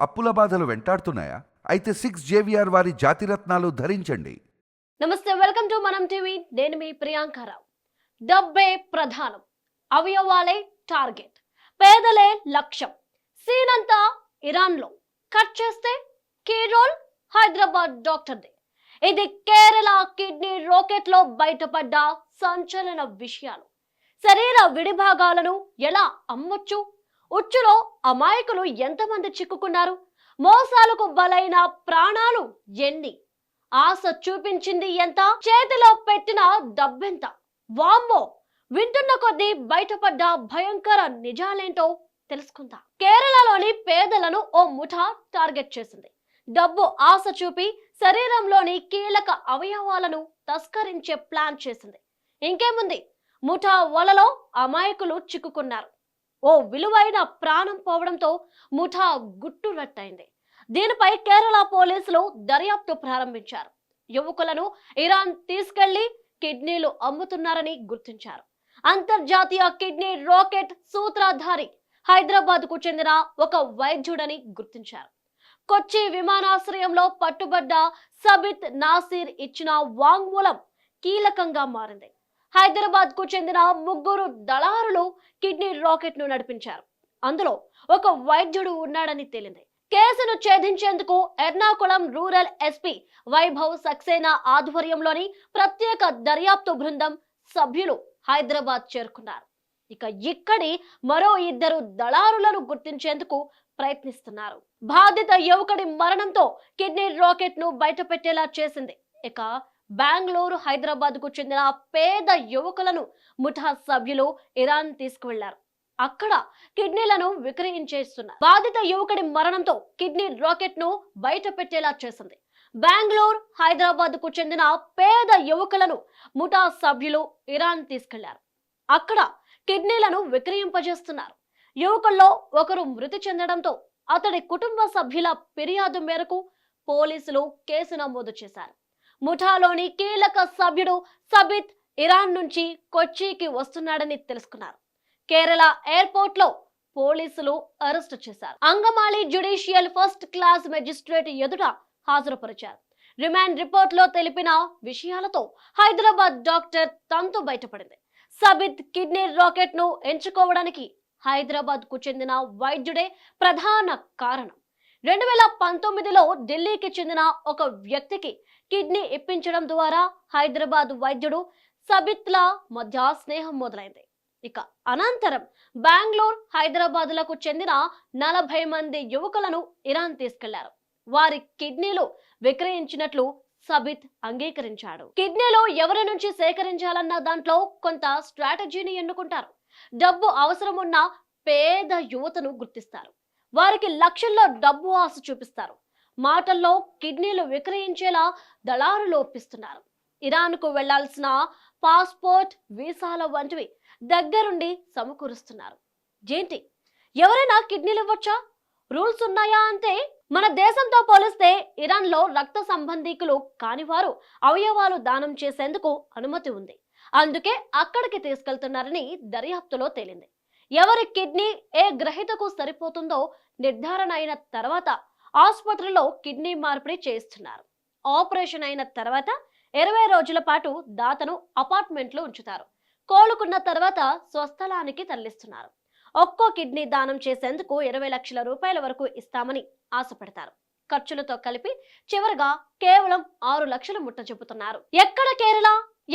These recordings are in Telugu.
అప్పుల బాధలు వెంటాడుతున్నాయా? అయితే సిక్స్ జేవిఆర్ వారి జాతిరత్నాలు ధరించండి. నమస్తే వెల్కమ్ టు మనం టీవీ. నేను మీ ప్రియాంకారావు డబ్బే ప్రధానం. అవయవాలే టార్గెట్. పేదలే లక్ష్యం. సీన్ అంతా ఇరాన్లో. కట్ చేస్తే కీ రోల్ హైదరాబాద్ డాక్టర్దే ఇది కేరళ కిడ్నీ రాకెట్లో బయటపడ్డ సంచలన విషయాలు. శరీర విడిభాగాలను ఎలా అమ్మొచ్చు? ఉచ్చులో అమాయకులు ఎంతమంది చిక్కుకున్నారు? మోసాలకు బలైన ప్రాణాలు ఎన్ని? ఆశ చూపించింది ఎంత? చేతిలో పెట్టిన డబ్బెంత? వామ్మో! వింటున్న కొద్దీ బయటపడ్డ భయంకర నిజాలేంటో తెలుసుకుందాం. కేరళలోని పేదలను ఓ ముఠా టార్గెట్ చేసింది. డబ్బు ఆశ చూపి శరీరంలోని కీలక అవయవాలను తస్కరించే ప్లాన్ చేసింది. ఇంకేముంది? ముఠా వలలో అమాయకులు చిక్కుకున్నారు. ఓ విలువైన ప్రాణం పోవడంతో ముఠా గుట్టురట్టయింది దీనిపై కేరళ పోలీసులు దర్యాప్తు ప్రారంభించారు. యువకులను ఇరాన్ తీసుకెళ్ళి కిడ్నీలు అమ్ముతున్నారని గుర్తించారు. అంతర్జాతీయ కిడ్నీ రాకెట్ సూత్రధారి హైదరాబాద్కు చెందిన ఒక వైద్యుడని గుర్తించారు. కొచ్చి విమానాశ్రయంలో పట్టుబడ్డ సబిత్ నాసిర్ ఇచ్చిన వాంగ్మూలం కీలకంగా మారింది. హైదరాబాద్కు చెందిన ముగ్గురు దళారులు కిడ్నీ రాకెట్ను నడిపించారు. అందులో ఒక వైద్యుడు ఉన్నాడని తేలింది. కేసును ఛేదించేందుకు ఎర్నాకుళం రూరల్ ఎస్పీ వైభవ్ సక్సేనా ఆధ్వర్యంలోని ప్రత్యేక దర్యాప్తు బృందం సభ్యులు హైదరాబాద్ చేరుకున్నారు. ఇక ఇక్కడి మరో ఇద్దరు దళారులను గుర్తించేందుకు ప్రయత్నిస్తున్నారు. బాధిత యువకుడి మరణంతో కిడ్నీ రాకెట్ను బయటపెట్టేలా చేసింది. ఇక బెంగళూరు హైదరాబాద్కు చెందిన పేద యువకులను ముఠా సభ్యులు ఇరాన్ తీసుకువెళ్ళారు. అక్కడ కిడ్నీలను విక్రయించేస్తున్నారు బాధిత యువకుడి మరణంతో కిడ్నీ రాకెట్ను బయట పెట్టేలా చేసింది. బెంగళూరు హైదరాబాద్కు చెందిన పేద యువకులను ముఠా సభ్యులు ఇరాన్ తీసుకెళ్ళారు. అక్కడ కిడ్నీలను విక్రయింపజేస్తున్నారు. యువకుల్లో ఒకరు మృతి చెందడంతో అతడి కుటుంబ సభ్యుల ఫిర్యాదు మేరకు పోలీసులు కేసు నమోదు చేశారు. ముఠాలోని కీలక సభ్యుడు సబిత్ ఇరాన్ నుంచి కొచ్చికి వస్తున్నాడని తెలుసుకున్నారు. కేరళ ఎయిర్పోర్ట్లో పోలీసులు అరెస్టు చేశారు. Angamaly judicial first class magistrate ఎదుట హాజరుపరిచారు. రిమాండ్ రిపోర్ట్లో తెలిపిన విషయాలతో హైదరాబాద్ డాక్టర్ తంతు బయటపడింది. సబిత్ కిడ్నీ రాకెట్ను ఎంచుకోవడానికి హైదరాబాద్కు చెందిన వైద్యుడే ప్రధాన కారణం. రెండు వేల పంతొమ్మిదిలో ఢిల్లీకి చెందిన ఒక వ్యక్తికి కిడ్నీ ఇప్పించడం ద్వారా హైదరాబాద్ వైద్యుడు సబిత్ల మధ్య స్నేహం మొదలైంది. ఇక అనంతరం బెంగళూరు హైదరాబాద్లకు చెందిన నలభై మంది యువకులను ఇరాన్ తీసుకెళ్ళారు. వారి కిడ్నీలు విక్రయించినట్లు సబిత్ అంగీకరించాడు. కిడ్నీలు ఎవరి నుంచి సేకరించాలన్న దాంట్లో కొంత స్ట్రాటజీని ఎన్నుకుంటారు. డబ్బు అవసరం ఉన్న పేద యువతను గుర్తిస్తారు. వారికి లక్షల్లో డబ్బు ఆశ చూపిస్తారు. మాటల్లో కిడ్నీలు విక్రయించేలా దళారులు ఒప్పిస్తున్నారు. ఇరాన్కు వెళ్ళాల్సిన పాస్పోర్ట్ వీసాల వంటివి దగ్గరుండి సమకూరుస్తున్నారు. ఏంటి ఎవరైనా కిడ్నీలు ఇవ్వచ్చా? రూల్స్ ఉన్నాయా అంటే మన దేశంతో పోలిస్తే ఇరాన్లో రక్త సంబంధీకులు కానివారు అవయవాలు దానం చేసేందుకు అనుమతి ఉంది. అందుకే అక్కడికి తీసుకెళ్తున్నారని దర్యాప్తులో తేలింది. ఎవరి కిడ్నీ ఏ గ్రహీతకు సరిపోతుందో నిర్ధారణ అయిన తర్వాత ఆసుపత్రిలో కిడ్నీ మార్పిడి చేయిస్తున్నారు ఆపరేషన్ అయిన తర్వాత ఇరవై రోజుల పాటు దాతను అపార్ట్మెంట్లో ఉంచుతారు. కోలుకున్న తర్వాత స్వస్థలానికి తరలిస్తున్నారు. ఒక్కో కిడ్నీ దానం చేసేందుకు ఇరవై లక్షల రూపాయల వరకు ఇస్తామని ఆశపడతారు. ఖర్చులతో కలిపి చివరగా కేవలం ఆరు లక్షలు ముట్ట చెబుతున్నారు. ఎక్కడ కేరళ?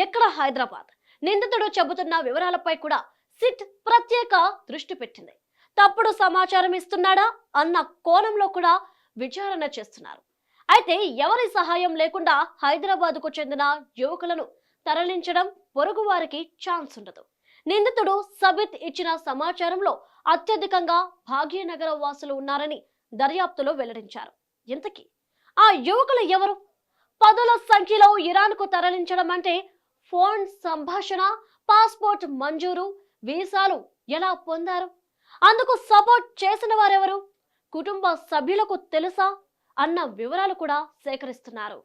ఎక్కడ హైదరాబాద్? నిందితుడు చెబుతున్న వివరాలపై కూడా సిట్ ప్రత్యేక దృష్టి పెట్టింది. తప్పుడు సమాచారం ఇస్తున్నాడా అన్న కోణంలో కూడా విచారణ చేస్తున్నారు. అయితే ఎవరి సహాయం లేకుండా హైదరాబాద్కు చెందిన యువకులను తరలించడం పొరుగు వారికి ఛాన్స్ ఉండదు. నిందితుడు సబిత్ ఇచ్చిన సమాచారంలో అత్యధికంగా భాగ్యనగర వాసులు ఉన్నారని దర్యాప్తులో వెల్లడించారు. ఇంతకీ ఆ యువకులు ఎవరు? పదుల సంఖ్యలో ఇరాన్కు తరలించడం అంటే ఫోన్ సంభాషణ పాస్పోర్ట్ మంజూరు వీసాలు ఎలా పొందారు? అందుకు సపోర్ట్ చేసిన వారెవరు? కుటుంబ సభ్యులకు తెలుసా? అన్న వివరాలు కూడా సేకరిస్తున్నారు.